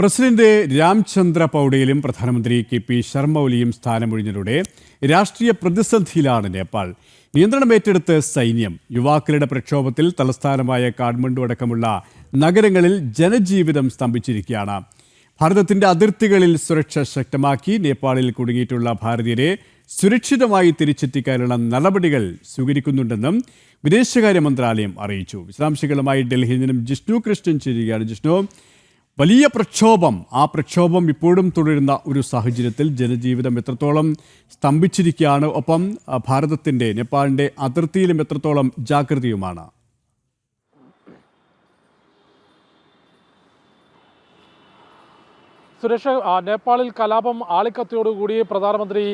President Ramchandra പൗഡയിലും പ്രധാനമന്ത്രി K P Sharma ഒലിയും സ്ഥാനമൊഴിഞ്ഞതോടെ രാഷ്ട്രീയ പ്രതിസന്ധിയിലാണ് നേപ്പാൾ. നിയന്ത്രണമേറ്റെടുത്ത് സൈന്യം. യുവാക്കളുടെ പ്രക്ഷോഭത്തിൽ തലസ്ഥാനമായ കാഠ്മണ്ഡു അടക്കമുള്ള നഗരങ്ങളിൽ ജനജീവിതം സ്തംഭിച്ചിരിക്കുകയാണ്. ഭാരതത്തിന്റെ അതിർത്തികളിൽ സുരക്ഷ ശക്തമാക്കി നേപ്പാളിൽ കുടുങ്ങിയിട്ടുള്ള ഭാരതീയരെ സുരക്ഷിതമായി തിരിച്ചെത്തിക്കാനുള്ള നടപടികൾ സ്വീകരിക്കുന്നുണ്ടെന്നും വിദേശകാര്യ മന്ത്രാലയം അറിയിച്ചു. വിശദാംശങ്ങളുമായി ഡൽഹിയിൽ നിന്നും ജിഷ്ണു കൃഷ്ണൻ ചേരുകയാണ്. ജിഷ്ണു വലിയ പ്രക്ഷോഭം. ആ പ്രക്ഷോഭം ഇപ്പോഴും തുടരുന്ന ഒരു സാഹചര്യത്തിൽ ജനജീവിതം എത്രത്തോളം സ്തംഭിച്ചിരിക്കുകയാണ്. ഒപ്പം ഭാരതത്തിന്റെ നേപ്പാളിന്റെ അതിർത്തിയിലും എത്രത്തോളം ജാഗ്രതയുമാണ്. സുരക്ഷ ആ, നേപ്പാളിൽ കലാപം ആളിക്കത്തിയോടുകൂടി പ്രധാനമന്ത്രി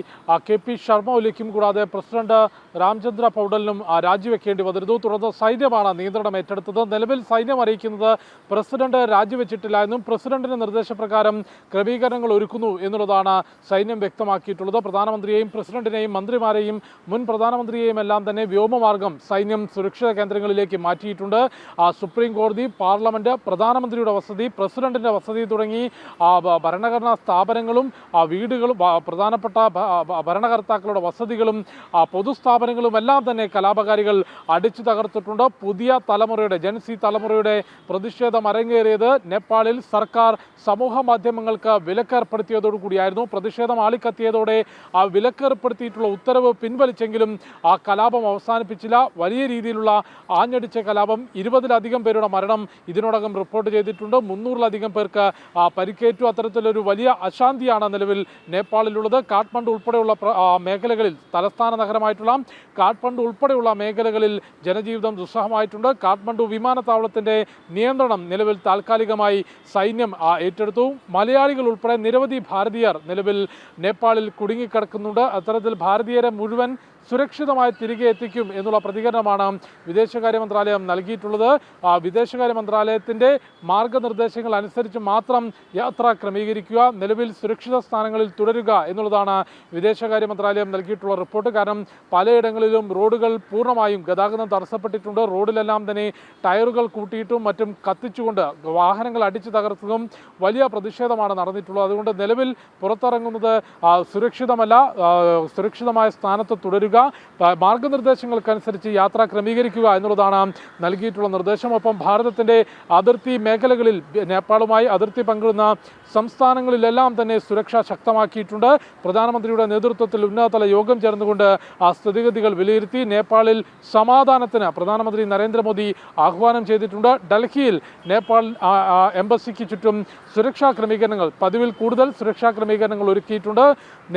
കെ പി ശർമ്മ ഒലിക്കും കൂടാതെ പ്രസിഡന്റ് രാംചന്ദ്ര പൗഡലിനും രാജിവെക്കേണ്ടി വന്നിരുന്നു. തുടർന്ന് സൈന്യമാണ് നിയന്ത്രണം ഏറ്റെടുത്തത്. നിലവിൽ സൈന്യം അറിയിക്കുന്നത് പ്രസിഡന്റ് രാജിവെച്ചിട്ടില്ല എന്നും പ്രസിഡന്റിന്റെ നിർദ്ദേശപ്രകാരം ക്രമീകരണങ്ങൾ ഒരുക്കുന്നു എന്നുള്ളതാണ് സൈന്യം വ്യക്തമാക്കിയിട്ടുള്ളത്. പ്രധാനമന്ത്രിയെയും പ്രസിഡന്റിനെയും മന്ത്രിമാരെയും മുൻ പ്രധാനമന്ത്രിയെയും എല്ലാം തന്നെ വ്യോമമാർഗം സൈന്യം സുരക്ഷിത കേന്ദ്രങ്ങളിലേക്ക് മാറ്റിയിട്ടുണ്ട്. സുപ്രീം കോടതി പാർലമെന്റ് പ്രധാനമന്ത്രിയുടെ വസതി പ്രസിഡന്റിന്റെ വസതി തുടങ്ങി ഭരണഘടനാ സ്ഥാപനങ്ങളും വീടുകളും പ്രധാനപ്പെട്ട ഭരണകർത്താക്കളുടെ വസതികളും പൊതുസ്ഥാപനങ്ങളും എല്ലാം തന്നെ കലാപകാരികൾ അടിച്ചു തകർത്തിട്ടുണ്ട്. പുതിയ തലമുറയുടെ ജൻസി തലമുറയുടെ പ്രതിഷേധം അരങ്ങേറിയത് നേപ്പാളിൽ സർക്കാർ സമൂഹ മാധ്യമങ്ങൾക്ക് വിലക്കേർപ്പെടുത്തിയതോടുകൂടിയായിരുന്നു പ്രതിഷേധം ആളിക്കത്തിയതോടെ ആ വിലക്കേർപ്പെടുത്തിയിട്ടുള്ള ഉത്തരവ് പിൻവലിച്ചെങ്കിലും ആ കലാപം അവസാനിപ്പിച്ചില്ല. വലിയ രീതിയിലുള്ള ആഞ്ഞടിച്ച കലാപം ഇരുപതിലധികം പേരുടെ മരണം ഇതിനോടകം റിപ്പോർട്ട് ചെയ്തിട്ടുണ്ട്. മുന്നൂറിലധികം പേർക്ക് പരിക്കേറ്റു. പരിക്കേറ്റു അത്തരത്തിലൊരു വലിയ അശാന്തിയാണ് നിലവിൽ നേപ്പാളിലുള്ളത്. കാഠ്മണ്ഡു ഉൾപ്പെടെയുള്ള മേഖലകളിൽ തലസ്ഥാന നഗരമായിട്ടുള്ള കാഠ്മണ്ഡു ഉൾപ്പെടെയുള്ള മേഖലകളിൽ ജനജീവിതം ദുസ്സഹമായിട്ടുണ്ട്. കാഠ്മണ്ഡു വിമാനത്താവളത്തിന്റെ നിയന്ത്രണം നിലവിൽ താൽക്കാലികമായി സൈന്യം ഏറ്റെടുത്തു. മലയാളികൾ ഉൾപ്പെടെ നിരവധി ഭാരതീയർ നിലവിൽ നേപ്പാളിൽ കുടുങ്ങിക്കിടക്കുന്നുണ്ട്. അത്തരത്തിൽ ഭാരതീയരെ മുഴുവൻ സുരക്ഷിതമായി തിരികെ എത്തിക്കും എന്നുള്ള പ്രതികരണമാണ് വിദേശകാര്യ മന്ത്രാലയം നൽകിയിട്ടുള്ളത്. വിദേശകാര്യ മന്ത്രാലയത്തിന്റെ മാർഗനിർദ്ദേശങ്ങൾ അനുസരിച്ച് മാത്രം യാത്ര ക്രമീകരിക്കുക നിലവിൽ സുരക്ഷിത സ്ഥാനങ്ങളിൽ തുടരുക എന്നുള്ളതാണ് വിദേശകാര്യ മന്ത്രാലയം നൽകിയിട്ടുള്ള റിപ്പോർട്ട്. കാരണം പലയിടങ്ങളിലും റോഡുകൾ പൂർണമായും ഗതാഗതം തടസ്സപ്പെട്ടിട്ടുണ്ട്. റോഡിലെല്ലാം തന്നെ ടയറുകൾ കൂട്ടിയിട്ടും മറ്റും കത്തിച്ചുകൊണ്ട് വാഹനങ്ങൾ അടിച്ചു തകർത്തതും വലിയ പ്രതിഷേധമാണ് നടന്നിട്ടുള്ളത്. അതുകൊണ്ട് നിലവിൽ പുറത്തിറങ്ങുന്നത് സുരക്ഷിതമല്ല സുരക്ഷിതമായ സ്ഥാനത്ത് തുടരുക ആ, മാർഗനിർദ്ദേശങ്ങൾക്കനുസരിച്ച് യാത്ര ക്രമീകരിക്കുക എന്നുള്ളതാണ് നൽകിയിട്ടുള്ള നിർദ്ദേശം. ഒപ്പം ഭാരതത്തിന്റെ അതിർത്തി മേഖലകളിൽ നേപ്പാളുമായി അതിർത്തി പങ്കിടുന്ന സംസ്ഥാനങ്ങളിലെല്ലാം തന്നെ സുരക്ഷ ശക്തമാക്കിയിട്ടുണ്ട്. പ്രധാനമന്ത്രിയുടെ നേതൃത്വത്തിൽ ഉന്നതതല യോഗം ചേർന്നുകൊണ്ട് ആ സ്ഥിതിഗതികൾ വിലയിരുത്തി നേപ്പാളിൽ സമാധാനത്തിന് പ്രധാനമന്ത്രി നരേന്ദ്രമോദി ആഹ്വാനം ചെയ്തിട്ടുണ്ട്. ഡൽഹിയിൽ നേപ്പാൾ എംബസിക്ക് ചുറ്റും സുരക്ഷാ ക്രമീകരണങ്ങൾ പതിവിൽ കൂടുതൽ സുരക്ഷാ ക്രമീകരണങ്ങൾ ഒരുക്കിയിട്ടുണ്ട്.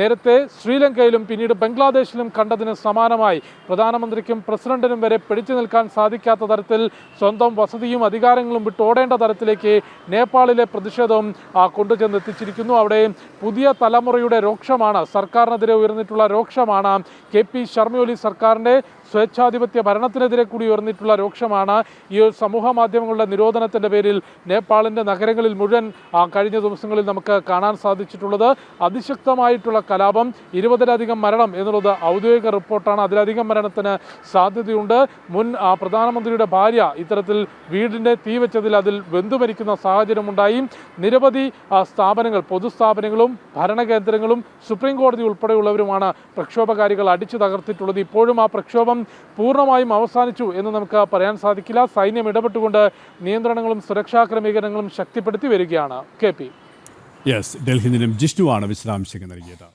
നേരത്തെ ശ്രീലങ്കയിലും പിന്നീട് ബംഗ്ലാദേശിലും കണ്ടതിന് സമാനമായി പ്രധാനമന്ത്രിക്കും പ്രസിഡന്റിനും വരെ പിടിച്ചു നിൽക്കാൻ സാധിക്കാത്ത തരത്തിൽ സ്വന്തം വസതിയും അധികാരങ്ങളും വിട്ടോടേണ്ട തരത്തിലേക്ക് നേപ്പാളിലെ പ്രതിഷേധം കൊണ്ടുചെന്നെത്തിച്ചിരിക്കുന്നു. അവിടെ പുതിയ തലമുറയുടെ രോക്ഷമാണ് സർക്കാരിനെതിരെ ഉയർന്നിട്ടുള്ള രോക്ഷമാണ്. കെ പി ശർമ്മയൊലി സർക്കാരിന്റെ സ്വേച്ഛാധിപത്യ ഭരണത്തിനെതിരെ കൂടി ഉയർന്നിട്ടുള്ള രോക്ഷമാണ്. ഈ സമൂഹ മാധ്യമങ്ങളുടെ നിരോധനത്തിന്റെ പേരിൽ നേപ്പാളിന്റെ നഗരങ്ങളിൽ മുഴുവൻ കഴിഞ്ഞ ദിവസങ്ങളിൽ നമുക്ക് കാണാൻ സാധിച്ചിട്ടുള്ളത് അതിശക്തമായിട്ടുള്ള കലാപം ഇരുപതിലധികം മരണം എന്നുള്ളത് ഔദ്യോഗിക റിപ്പോർട്ടാണ്. അതിലധികം മരണത്തിന് സാധ്യതയുണ്ട്. മുൻ പ്രധാനമന്ത്രിയുടെ ഭാര്യ ഇത്തരത്തിൽ വീടിന്റെ തീ വെച്ചതിൽ അതിൽ വെന്തുമരിക്കുന്ന സാഹചര്യമുണ്ടായി. നിരവധി സ്ഥാപനങ്ങൾ പൊതുസ്ഥാപനങ്ങളും ഭരണകേന്ദ്രങ്ങളും സുപ്രീം കോടതി ഉൾപ്പെടെയുള്ളവരുമാണ് പ്രക്ഷോഭകാരികൾ അടിച്ചു തകർത്തിട്ടുള്ളത്. ഇപ്പോഴും ആ പ്രക്ഷോഭം പൂർണമായും അവസാനിച്ചു എന്ന് നമുക്ക് പറയാൻ സാധിക്കില്ല. സൈന്യം ഇടപെട്ടുകൊണ്ട് നിയന്ത്രണങ്ങളും സുരക്ഷാ ക്രമീകരണങ്ങളും ശക്തിപ്പെടുത്തി വരികയാണ്. K P. യെസ് ഡൽഹി നിന്നും ജിഷ്ണുവാണ് വിശദാംശങ്ങൾ നൽകിയത്.